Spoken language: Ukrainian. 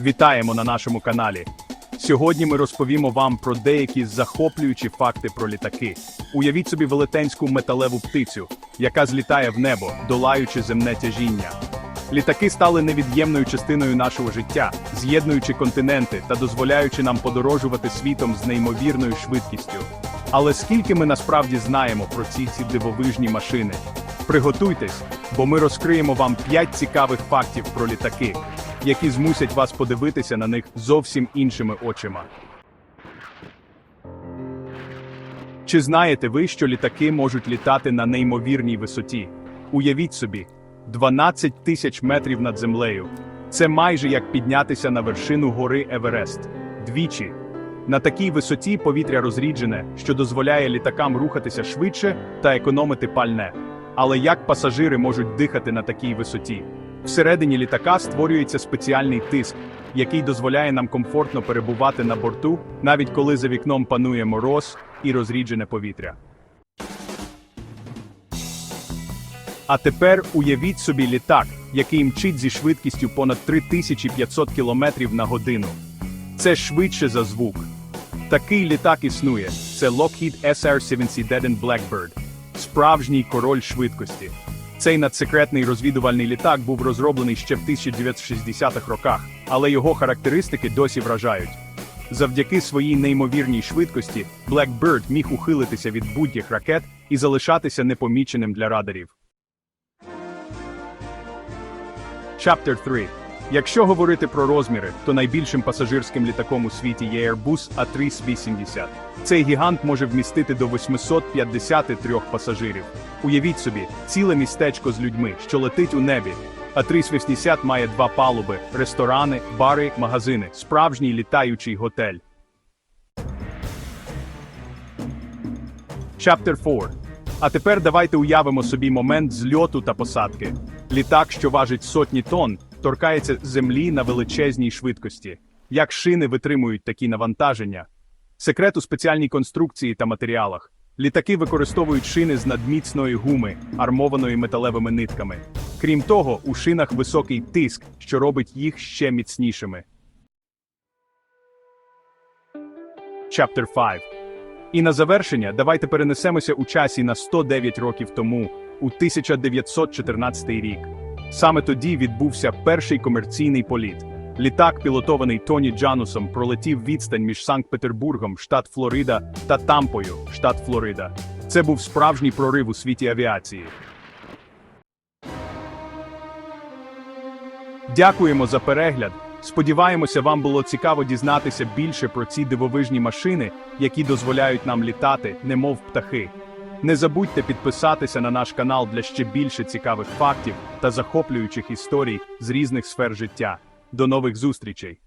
Вітаємо на нашому каналі. Сьогодні ми розповімо вам про деякі захоплюючі факти про літаки. Уявіть собі велетенську металеву птицю, яка злітає в небо, долаючи земне тяжіння. Літаки стали невід'ємною частиною нашого життя, з'єднуючи континенти та дозволяючи нам подорожувати світом з неймовірною швидкістю. Але скільки ми насправді знаємо про ці ці дивовижні машини? Приготуйтесь, бо ми розкриємо вам 5 цікавих фактів про літаки, які змусять вас подивитися на них зовсім іншими очима. Чи знаєте ви, що літаки можуть літати на неймовірній висоті? Уявіть собі, 12 тисяч метрів над землею. Це майже як піднятися на вершину гори Еверест. Двічі. На такій висоті повітря розріджене, що дозволяє літакам рухатися швидше та економити пальне. Але як пасажири можуть дихати на такій висоті? Всередині літака створюється спеціальний тиск, який дозволяє нам комфортно перебувати на борту, навіть коли за вікном панує мороз і розріджене повітря. А тепер уявіть собі літак, який мчить зі швидкістю понад 3500 км на годину. Це швидше за звук. Такий літак існує. Це Lockheed SR-70 Blackbird. Справжній король швидкості. Цей надсекретний розвідувальний літак був розроблений ще в 1960-х роках, але його характеристики досі вражають. Завдяки своїй неймовірній швидкості, Blackbird міг ухилитися від будь-яких ракет і залишатися непоміченим для радарів. Chapter 3. Якщо говорити про розміри, то найбільшим пасажирським літаком у світі є Airbus A380. Цей гігант може вмістити до 853 пасажирів. Уявіть собі, ціле містечко з людьми, що летить у небі. А380 має два палуби, ресторани, бари, магазини, справжній літаючий готель. Chapter 4. А тепер давайте уявимо собі момент зльоту та посадки. Літак, що важить сотні тонн, торкається землі на величезній швидкості. Як шини витримують такі навантаження? Секрет у спеціальній конструкції та матеріалах. Літаки використовують шини з надміцної гуми, армованої металевими нитками. Крім того, у шинах високий тиск, що робить їх ще міцнішими. Chapter 5. І на завершення давайте перенесемося у часі на 109 років тому, у 1914 рік. Саме тоді відбувся перший комерційний політ. Літак, пілотований Тоні Джанусом, пролетів відстань між Санкт-Петербургом, штат Флорида, та Тампою, штат Флорида. Це був справжній прорив у світі авіації. Дякуємо за перегляд. Сподіваємося, вам було цікаво дізнатися більше про ці дивовижні машини, які дозволяють нам літати, немов птахи. Не забудьте підписатися на наш канал для ще більше цікавих фактів та захоплюючих історій з різних сфер життя. До нових зустрічей!